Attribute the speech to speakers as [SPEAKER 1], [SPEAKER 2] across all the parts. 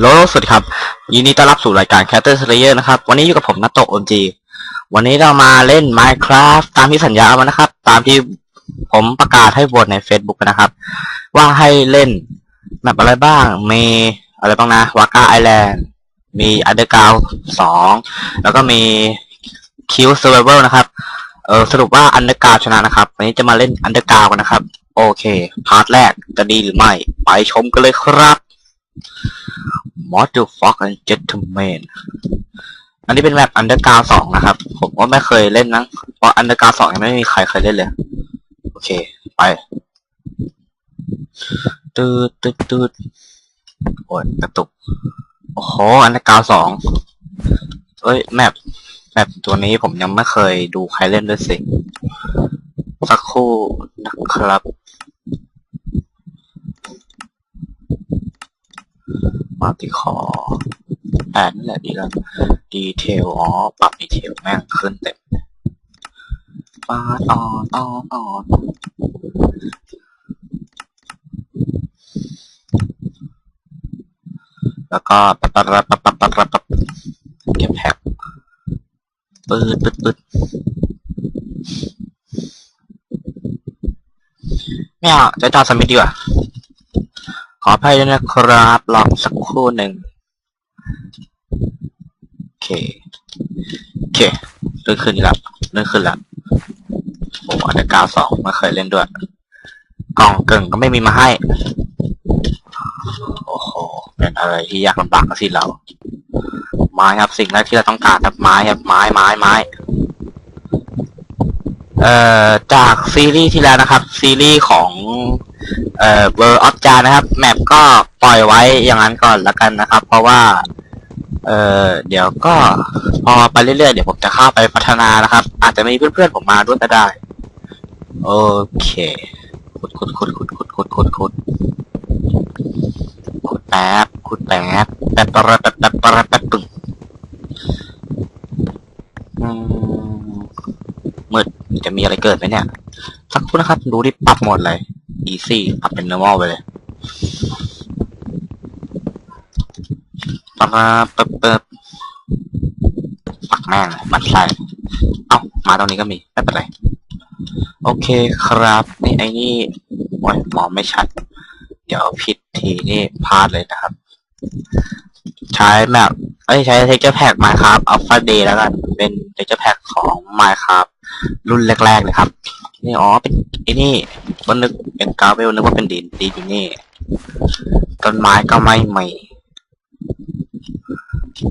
[SPEAKER 1] โลสวัสดีครับ ยินดีต้อนรับสู่รายการ c a t t e r Slayer นะครับ วันนี้อยู่กับผมนัตโตะ OMG วันนี้เรามาเล่น Minecraft ตามที่สัญญามานะครับ ตามที่ผมประกาศให้โหวตใน Facebook นะครับ ว่าให้เล่นแมปอะไรบ้าง มีอะไรบ้างนะวาก้าไอแลนด์มี Underground 2แล้วก็มี Q Survival นะครับ เออสรุปว่า Underground ชนะนะครับ วันนี้จะมาเล่น Underground กันนะครับ โอเค พาร์ทแรกจะดีหรือไม่ ไปชมกันเลยครับ Motherfuck and Gentleman อันนี้เป็นแมป Underground 2นะครับ ผมก็ไม่เคยเล่นนะเพราะ Underground 2ยังไม่มีใครเคยเล่นเลย โอเค ไปตืดตืดตืดโอ้ยกระตุก โอ้โห Underground 2เอ้ย แมปแมปตัวนี้ผมยังไม่เคยดูใครเล่นด้วยสิ สักครู่นะครับ มัลติคอแอนนั่แหละดีแล้วดีเทลอ๋อปรับดีเทลแม่งขึ้นเต็มปาดออนออนออแล้วก็ปัดปัดปัดปัดปัดปัดปัดเก็บแพ็คปืดปืดปืดไม่เอาจะจอดสมิธดีกว่า ออภัยด้วยนะครับลองสักครู่หนึ่งโอเคโอเคเลื่อนขึ้นแล้วเลื่อนขึ้นแล้วโอ้อันเดอร์กาวสองไม่เคยเล่นด้วย กล่องเก่งก็ไม่มีมาให้ โอ้โห เป็นอะไรที่ยากลำบากกันสิเรา ไม้ครับสิ่งแรกที่เราต้องการครับไม้ครับไม้ไม้ไม้ เอ่อจากซีรีส์ที่แล้วนะครับ ซีรีส์ของเอ่อเบอร์ออฟจานะครับ แมปก็ปล่อยไว้อย่างนั้นก่อนละกันนะครับ เพราะว่า เอ่อเดี๋ยวก็พอไปเรื่อยๆเดี๋ยวผมจะเข้าไปพัฒนานะครับ อาจจะมีเพื่อนๆผมมาด้วยก็ได้ โอเคขุดขุดขุดขุดขุดขุดขุดขุดขุดแป๊บขุดแป๊บแป๊บแป๊บแป๊บแป๊บแป๊บปึ้งอืม จะมีอะไรเกิดไหมเนี่ย สักครู่นะครับ ดูดิปรับโหมดเลย easy ปรับเป็น normal ไปเลยปรับปึ๊บปึ๊บปักแม่งมันใส่เอ้ามาตรงนี้ก็มีไม่เป็นไร โอเคครับ นี่ไอ้นี่โอ้ยมองไม่ชัด เดี๋ยวผิดทีนี่พลาดเลยนะครับ ใช้แบบเอ้ยใช้ texture pack Minecraft Alpha Day แล้วกัน เป็น texture pack ของ Minecraft รุ่ รุ่นแรกๆเลยครับ นี่อ๋อเป็นไอ้นี่ก็นึกเป็นกาเวลนึกว่าเป็นดินดินอยู่นี่ ต้นไม้ก็ไม่มี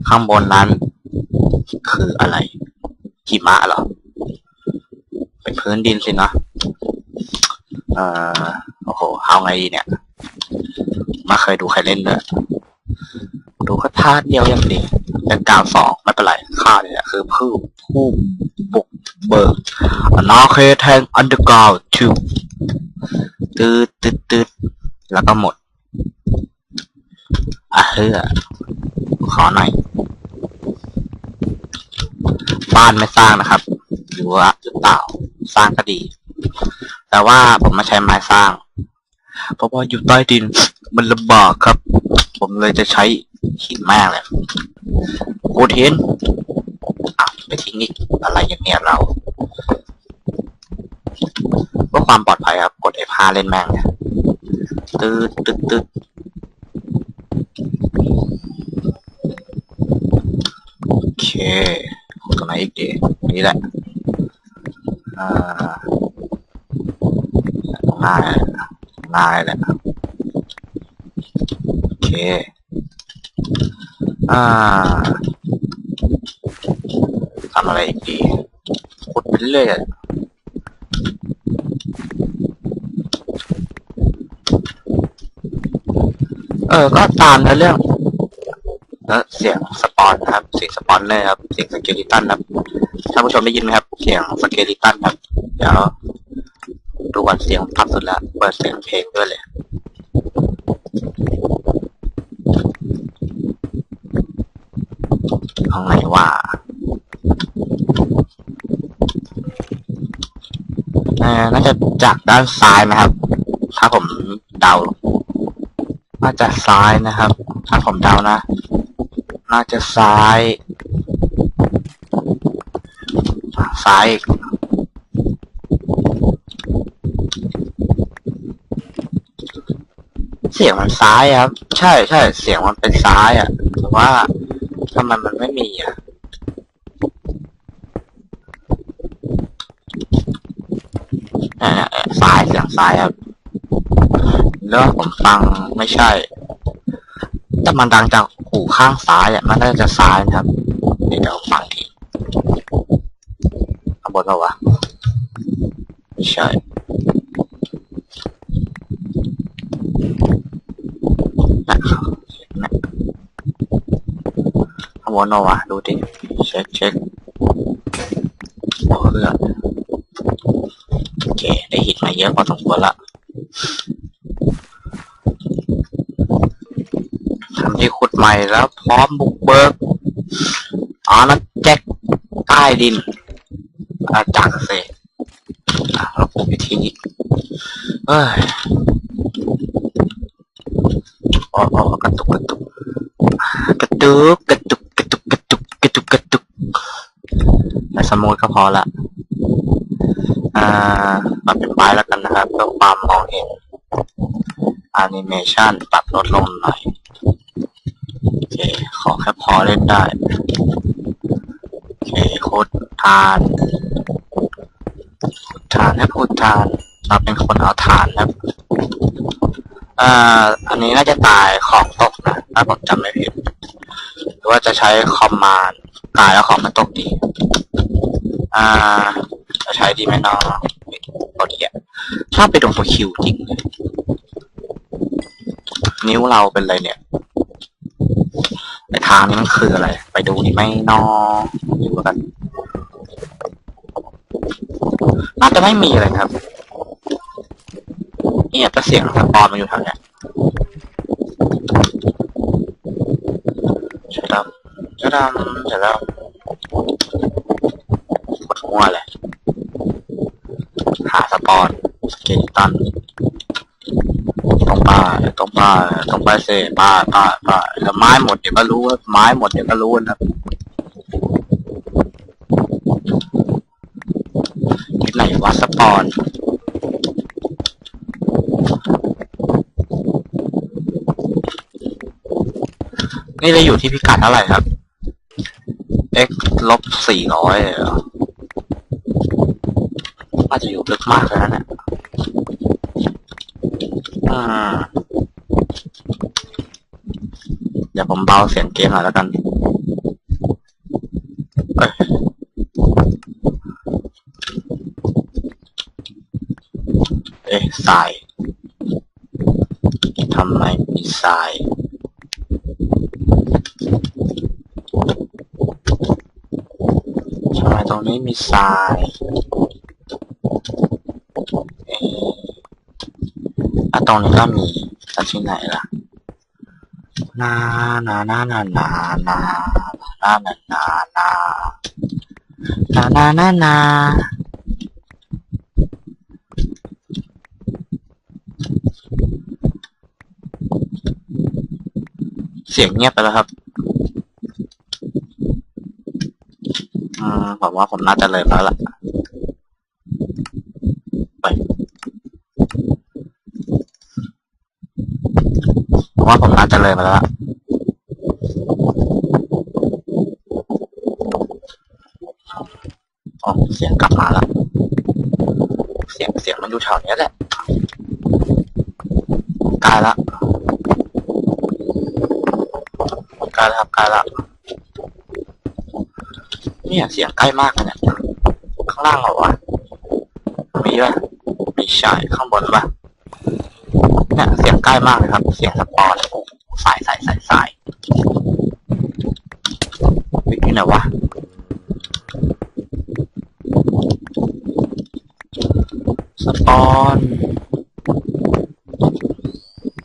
[SPEAKER 1] ข้างบนนั้น คืออะไรหิมะเหรอ เป็นพื้นดินสินะเอ่อโอ้โหเอาไงดีเนี่ย มาเคยดูใครเล่นเลยดูแค่พาร์ทเดียวยังดีเป็นกาวสองไม่เป็นไรข้าเนี่ยคือผู้ผู้บุก เบิกอนาเคแทงอันเดอร์กราวทูตืดตืดตืดแล้วก็หมด อะเฮ้อขอหน่อย บ้านไม่สร้างนะครับ หรือว่าหรือเปล่า สร้างก็ดี แต่ว่าผมไม่ใช้ไม้สร้าง เพราะว่าอยู่ใต้ดินมันลำบากครับ ผมเลยจะใช้หินม่งเลยโคเห็น อะไปทิ้งอีกอะไรอย่างเนี้ยเราเพื่อความปลอดภัยครับ กด F5 เล่นแม่งเนี่ยตืดตืดตืดโอเคตรงไหนอีกดีนี่แหละอ่าง่ายง่ายแหละโอเค อ่า ทำอะไรอีกดีขุดไปเรื่อยเออ ก็ตามในเรื่องแล้วเสียงสปอนนะครับ เสียงสปอนเนอร์ครับ เสียงสเกลิตันครับ ท่านผู้ชมได้ยินไหมครับ เสียงสเกลิตันครับ เดี๋ยวดูวันเสียงพับสุดแล้ว เปิดเสียงเพลงด้วยเลย เอาไงว่าเอ่อน่าจะจากด้านซ้ายนะครับ ถ้าผมเดา น่าจะซ้ายนะครับ ถ้าผมเดานะ น่าจะซ้าย ซ้ายอีกเสียงมันซ้ายครับ ใช่ใช่เสียงมันเป็นซ้ายอะแต่ว่าทำไมมันไม่มีอะ เนี่ยเนี่ยเนี่ย ซ้ายเสียงซ้ายครับแล้วผมฟังไม่ใช่ แต่มันดังจากหูข้างซ้ายอะมันน่าจะซ้ายนะครับเดี๋ยวฟังทีข้างบนเปล่าวะไม่ใช่นะครับนะข้างบนเปล่าวะดูดิเช็คเช็คโอ้เรื่อโอเค ได้หินมาเยอะพอสมควรละทำที่ขุดใหม่แล้ว พร้อมบุกเบิกอาณาจักรใต้ดินอาณาจักรเสอะเราปลูกวิธีนี้เอ้ยอ๋ออ๋อกระตุกกระตุกกระตุกกระตุกกระตุกกระตุกกระตุกกระตุกแต่สมูทก็พอละ อ่าปรับเป็นไม้แล้วกันนะครับเพื่อความมองเห็นแอนิเมชันปรับลดลงหน่อย โอเค ขอแค่พอเล่นได้ โอเคโคตรทานขุดทานให้พูดทานเราเป็นคนเอาฐานครับอ่าอันนี้น่าจะตายของตกนะ ถ้าผมจำไม่ผิด หรือว่าจะใช้คอมมานด์ตายแล้วของมันตกดี อ่า จะใช้ดีไหมน้องพอดีอะชอบไปโดนตัวคิวจริงเลยนิ้วเราเป็นอะไรเนี่ยไอทางนี้มันคืออะไร ไปดูนี่ไหม่นอดูกัน น่าจะไม่มีอะไรครับนี่อาจจะเสียงสปอนมาอยู่แถวเนี้ยใช่ดำใช่ดำใช่แล้วปวดหัวเลย หาสปอนสเกลิ ตันตรงป้ายตรงป้ายตรงป้าเซ่ป้าป้าป้าแล้วไม้หมดเดี๋ยวก็รู้ว่าไม้หมดเดี๋ยวก็รู้นะครับที่ไหนวะสปอนนี่เราอยู่ที่พิกัดเท่าไหร่ครับ x ลบสี่ร้อยอาจจะอยู่ลึกมากเลยนะเนี่ย อ่า เดี๋ยวผมเบาเสียงเกมหน่อยแล้วกันเอ้ยเอ๊ะสายทำไมมีสายทำไมตรงนี้มีทรายเอ๊ะ อะตรงนี้ก็มีแต่ที่ไหนล่ะนานานานานานานานานานานานานานาเสียงเงียบไปแล้วครับอืมผมว่าผมน่าจะเลยแล้วล่ะไปผม ว่าผมน่าจะเลยมาแล้ว อ๋อ เสียงกลับมาแล้ว เสียงเสียงมันอยู่แถวเนี้ยแหละใกล้ละใกล้แล้วครับใกล้ละเนี่ยเสียงใกล้มากเลยเนี่ย ข้างล่างเหรอวะ มีป่ะม่ใช่ข้างบนป่ะ เนี่ยเสียงใกล้มากเลยครับ เสียงสปอนโอ้สายสายสายสายวิที่ไหนวะสปอน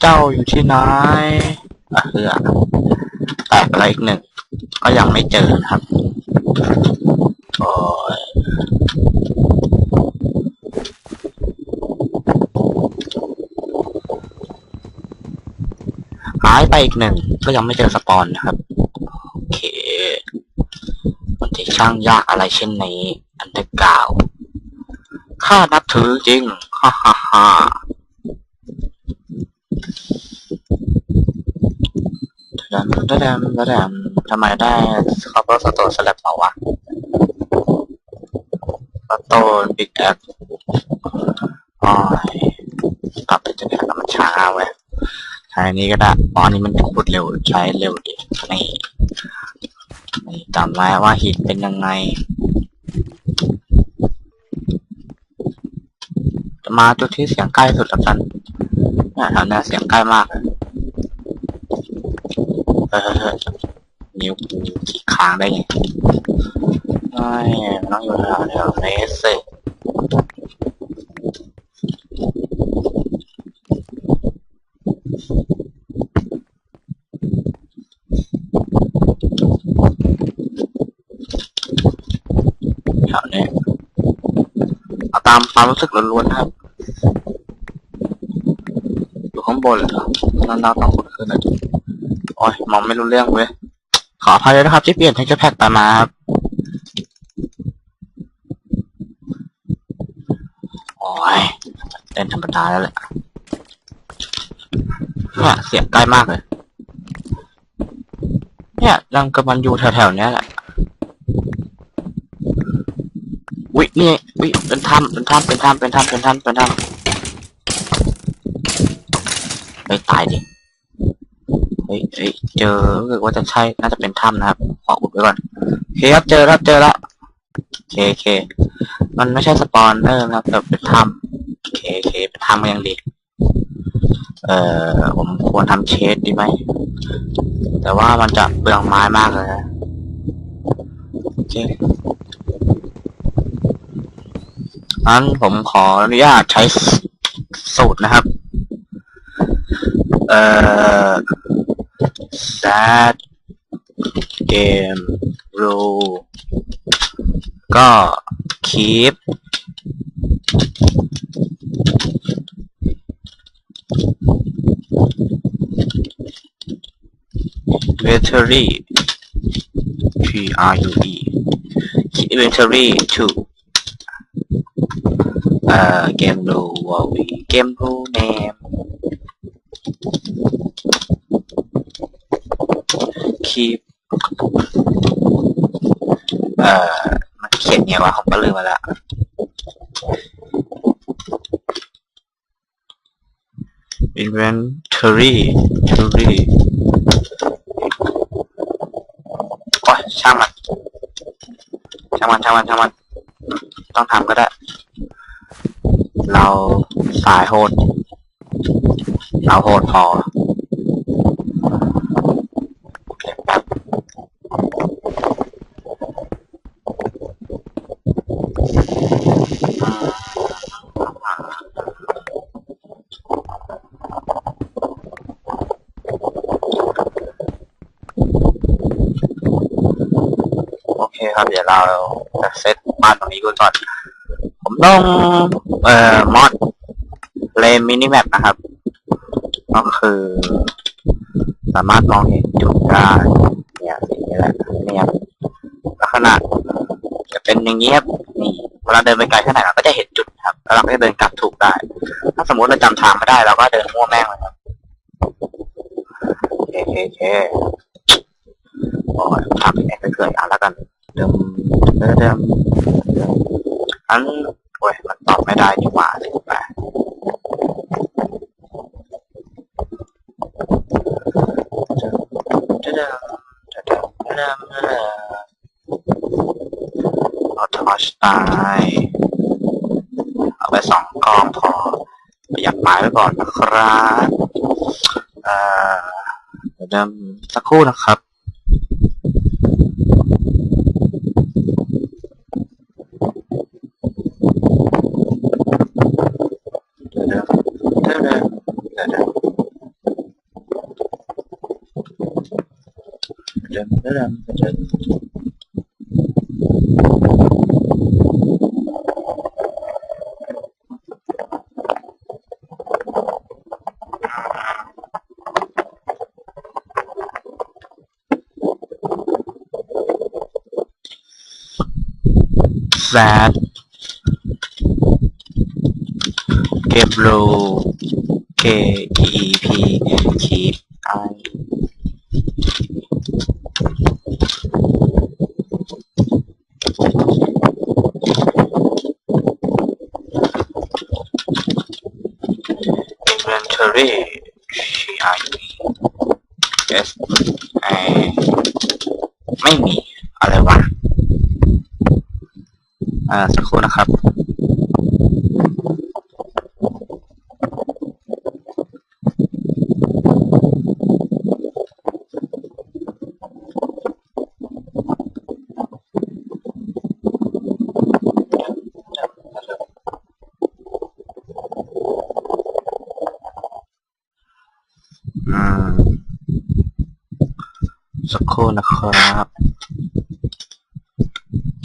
[SPEAKER 1] เจ้าอยู่ที่ไหนอะเรือแตกอะไรอีกหนึ่ง ก็ยังไม่เจอครับ หายไปอีกหนึ่งก็ยังไม่เจอสปอนนะครับ โอเคมันจะช่างยากอะไรเช่นนี้ อันเดอร์กาวข้านับถือจริง ฮ่าฮ่าฮ่าดำดำดำดำทำไมได้คอปเปอร์สโตนสลับเปล่าวะสโตนบิ๊กแอค นนี้ก็ได้อ๋ออันนี้มันขุดเร็วใช้เร็วดินี่นี่จำไว้ว่าหินเป็นยังไง จะมาจุดที่เสียงใกล้สุดแล้วกันเนี่ยแถวนี้เสียงใกล้มากเลยเออนิ้วกูขีดค้างได้ไงไม่ต้องอยู่แถวแถวเนสสิถวเนี้ยเอาตามความรู้สึกล้วนๆนะครับ อยู่ข้างบนเลยเหรอนั่นเราต้องกดขึ้นน่อยดิโอ้ยมองไม่รู้เรื่องเว้ย ขออภัยด้วยนะครับ ที่เปลี่ยนเทคเจอร์แพ็กไปมาครับ โอ้ยเล่นธรรมดาแล้วแหละเนี่ยเสียงใกล้มากเลย เนี่ยยังกับมันอยู่แถวๆนี้แหละ วินี่วิเป็นถ้ำเป็นถ้ำเป็นถ้ำเป็นถ้ำเป็นถ้ำเป็นถ้ำไม่ตายดิเฮ้ยเฮ้ยเจอรู้สึกว่าจะใช่น่าจะเป็นถ้ำนะครับขออุดไว้ก่อนโอเคครับเจอแล้วเจอแล้วโอเคโอเคมันไม่ใช่สปอนเนอร์นะครับแต่เป็นถ้ำโอเคโอเคเป็นถ้ำก็ยังดีเอ่อผมควรทำเชดดีไหม แต่ว่ามันจะเปลืองไม้มากเลยนะโอเค งั้นผมขออนุญาตใช้สูตรนะครับ เอ่อ that game rule ก็ keep inventory P R U E keep inventory to เอ่อ game rule ว่า we game rule name keep เอ่อมันเขียนไงวะผมก็ลืมไปละ inventory inventory โอ้ยช่างมันช่างมันช่างมันช่างมัน ต้องทำก็ได้ เราสายโหด เราโหดพอโอเคครับ เดี๋ยวเราจะเซตบ้านตรงนี้ก่อน ต้องเอ่อมอดเลนมินิแมปนะครับ ก็คือ สามารถมองเห็นจุดได้เนี่ยสิ่งนี้แหละเนี่ยลักษณะจะเป็นอย่างเงี้ยครับนี่เวลาเดินไปไกลแค่ไหนเราก็จะเห็นจุดครับ แล้วเราก็จะเดินกลับถูกได้ ถ้าสมมติเราจำทางไม่ได้เราก็เดินมั่วแม่งเลยครับโอเคโอเคโอเคโอ้ยทำเป็นแอคไปเกินอะแล้วกันเดิมเดิมเดิมอัน โอ้ยมันตอบไม่ได้นี่หว่าสิบแปดเดิมเดิมเดิมเดิมเดิมเอาทอชตายเอาไปสองกองพอประหยัดไม้ไว้ก่อนนะครับเอ่อเดิมสักครู่นะครับ that Kepler K E P ขี ครู่นะครับสักครู่นะครับ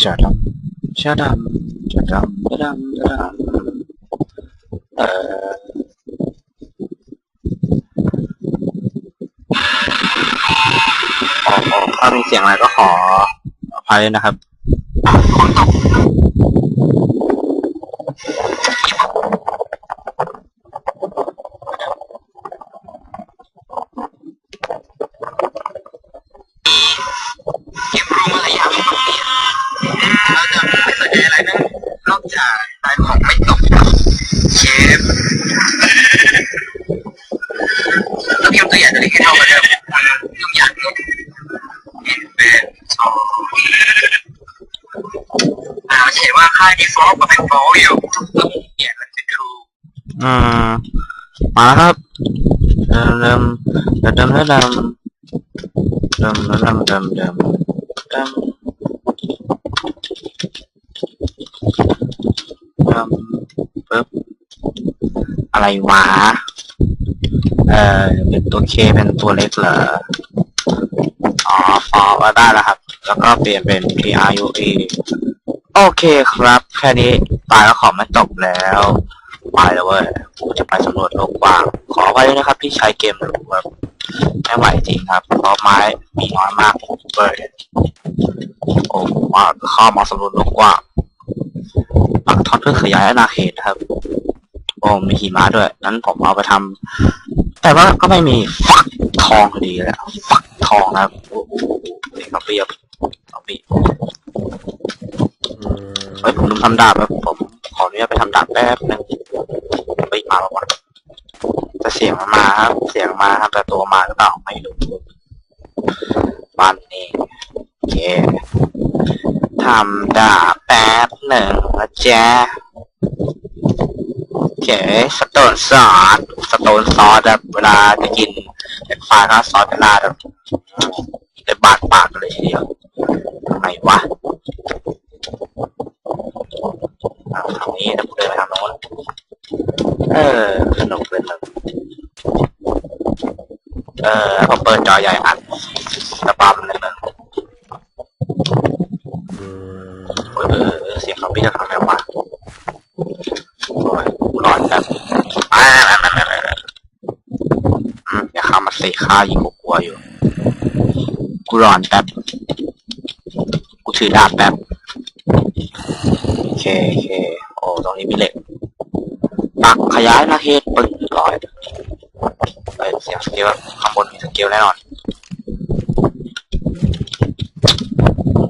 [SPEAKER 1] จะดำจะดำ ดำจะดำจะดำเอ่ออขอถ้ามีเสียงอะไรก็ขออภัยนะครับ
[SPEAKER 2] เก็บรู้อะไรอย่างนี้เราจะไม่สนใจอะไรนั้นนอกจากขายของไม่ตกเชฟแล้วพิมพ์ตัวอย่างจะได้แค่เท่ากันเดิมทุกอย่างก็เป็นสองอ่าเห็นว่าค่า default ก็เป็น false อยู่ต้องเปลี่ยนมันเป็น true
[SPEAKER 1] อืมมาแล้วครับเดิมเดิมเดิมเดิมเดิมเดิมเดิมเดิมเดิมเดิมเดิมปึ๊บอะไรวะเอ่อเป็นตัวเคเป็นตัวเล็กเหรออ๋อฟอว่าได้แล้วครับ แล้วก็เปลี่ยนเป็น P R U E โอเคครับแค่นี้ตายแล้วของไม่ตกแล้วไปแล้วเว้ยกูจะไปสำรวจโลกกว้างขอไว้ด้วยนะครับที่ใช้เกมหรือแบบไม่ไหวจริงครับเพราะไม้มีน้อยมากเว้ยโอ้ว่าเข้ามาสำรวจโลกกว้างปักทอดเพื่อขยายอาณาเขตครับโอ้มีหิมะด้วยนั้นผมเอาไปทำแต่ว่าก็ไม่มีฟักทองดีแล้วฟักทองนะครับโอ้โหเด็กเอาเปรียบเอาเปรียบ เฮ้ยผมลืมทำดาบครับผมขออนุญาตไปทำดาบแป๊บนึงไปมาแล้ววะแต่เสียงมันมาครับ เสียงมาครับแต่ตัวมาหรือเปล่าไม่รู้บ้านนี้โอเคทำดาบแป๊บหนึ่งนะจ๊ะโอเคสโตนซอสสโตนซอสแบบเวลาจะกินเป็นไฟล์ก็ซอสเป็นลาแบบเลยบาดปากเลยทีเดียวทำไมวะ เอาทางนี้แล้วกูเดินไปทางโน้น เออสนุกเลยมึงเออพอเปิดจอใหญ่อัดระบำเลยมึงโอ้ยเออเสียงเขาพี่จะทำไงวะโอ้ยกูร้อนแบบอ่าอืมอย่าเข้ามาสิข้ายิงกูกลัวอยู่ กูร้อนแป๊บกูถือดาบแป๊บโอเคโอเคโอ้ตรงนี้มีเหล็กักขยายนาเขตปึ้งร้อยเอ้ยเสียงสเกลข้างบนมีสเกลแน่นอน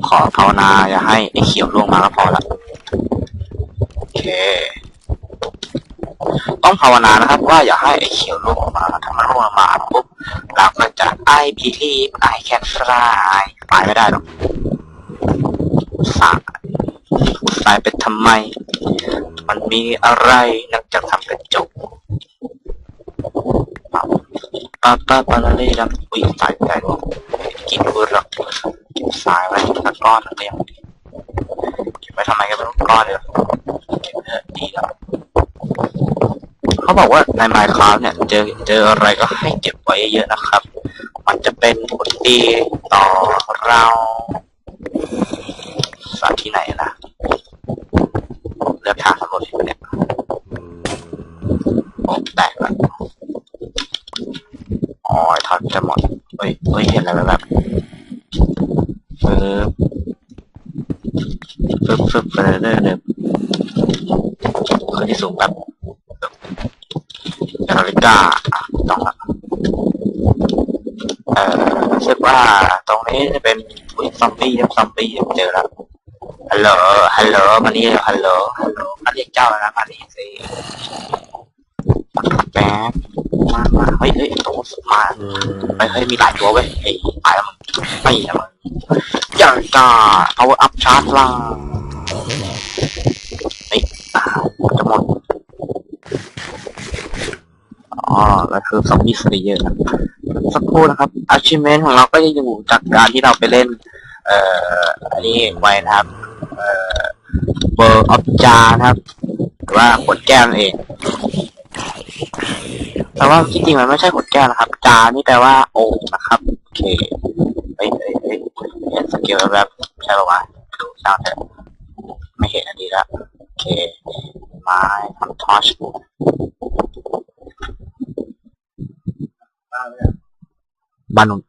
[SPEAKER 1] ขอภาวนาอย่าให้ไอ้เขียวล่วงมาก็พอละโอเค ต้องภาวนานะครับ ว่าอย่าให้ไอ้เขียวล่วงมาถ้ามันล่วงมาปุ๊บเราก็จะไอพีทีไอแคนฟลายไปไม่ได้หรอกสายสายเป็นทำไม มันมีอะไรน จากทำกระจกป้าป้าป้าปาลาเล่ดำอุ้ยสายใหญ่กว่ากินกูหรอกเก็บสายไว้สักก้อนหนึงเลยงเก็บไว้ทำไมกันไม่รู้ก้อนเดียวเก็บเถอะดีแล้วเขาบอกว่าใน Minecraft เนี่ยเจอเจออะไรก็ให้เก็บไว้เยอะนะครับ มันจะเป็นผลดีต่อเราสัตว์ที่ไหนนะเลือกทางสำรวจที่เนี่ย โอ้แตกแล้วอ๋อทอดจะหมดเฮ้ยเฮ้ยเห็นอะไรแบบๆเออฟึบฟึบไปเรื่อยเลยขึ้นที่สูงแบบนาฬิกาต้องละเอ่อรู้สึกว่าตรงนี้จะเป็นอุ้ยซอมบี้ซอมบี้เจอแล้วฮัลโหล ฮัลโหล มานี่เร็วฮัลโหล ฮัลโหลมาเรียกเจ้าแล้วนะมานี่สิ แป๊บมามาเฮ้ยเฮ้ยตัวมาเฮ้ยเฮ้ยมีหลายตัวเว้ยไอ้ตายแล้วมึงไม่อะมึงอย่างกาเอาอัพชาร์จล่าเฮ้ยอ้าวจะหมดอ๋อแล้วคือซอมบี้สเลเยอร์สักครู่นะครับ achievement ของเราก็จะอยู่จากการที่เราไปเล่น เอ่ออันนี้ไว้นะครับ เอ่อ World of Jar นะครับ หรือว่าขวดแก้วนั่นเอง แต่ว่าที่จริงมันไม่ใช่ขวดแก้วนะครับ จานี่แปลว่าโอ่งนะครับโอเคเฮ้ยเฮ้ยเฮ้ยเห็นสเกลแบบใช่ปะวะดูช่างเถอะไม่เห็นอันนี้ล้วโอเคไม้ทำทอชบ้านนุ่น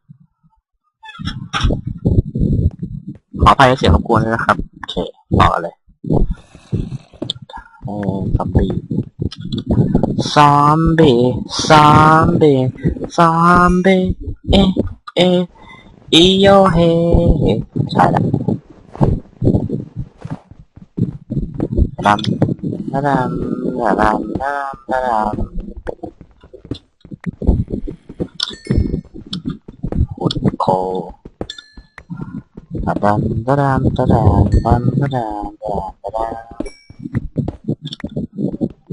[SPEAKER 1] ขออภัยในเสียงรบกวนด้วยนะครับ โอเคต่อเลยเออซอมบี้ ซอมบี้ซอมบี้ซอมบี้เอะเอะอีโยเฮใช่ละดำดำดำ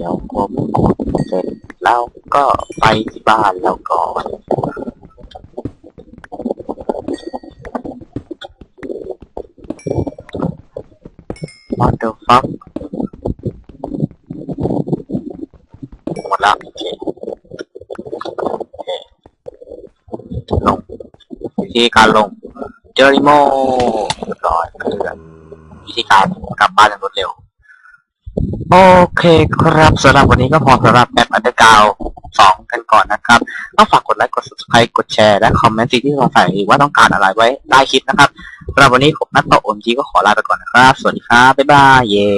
[SPEAKER 1] แล้วผมกดเสร็จแล้วก็ไปที่บ้านแล้วก็มาเดอร์ฟังหมดละโโอเคลงวิธีการลงเจอริโม่ก่อนคือวิธีการกลับบ้านอย่างรวดเร็ว โอเคครับสำหรับวันนี้ก็พอสำหรับแอปอันเดอร์กาวสองกันก่อนนะครับก็ฝากกดไลค์กด subscribe กดแชร์และคอมเมนต์สิ่งที่สงสัยว่าต้องการอะไรไว้ได้คลิปนะครับสำหรับวันนี้ผมนัทต่อโอมจีก็ขอลาไปก่อนนะครับ สวัสดีครับ บ๊ายบายเย้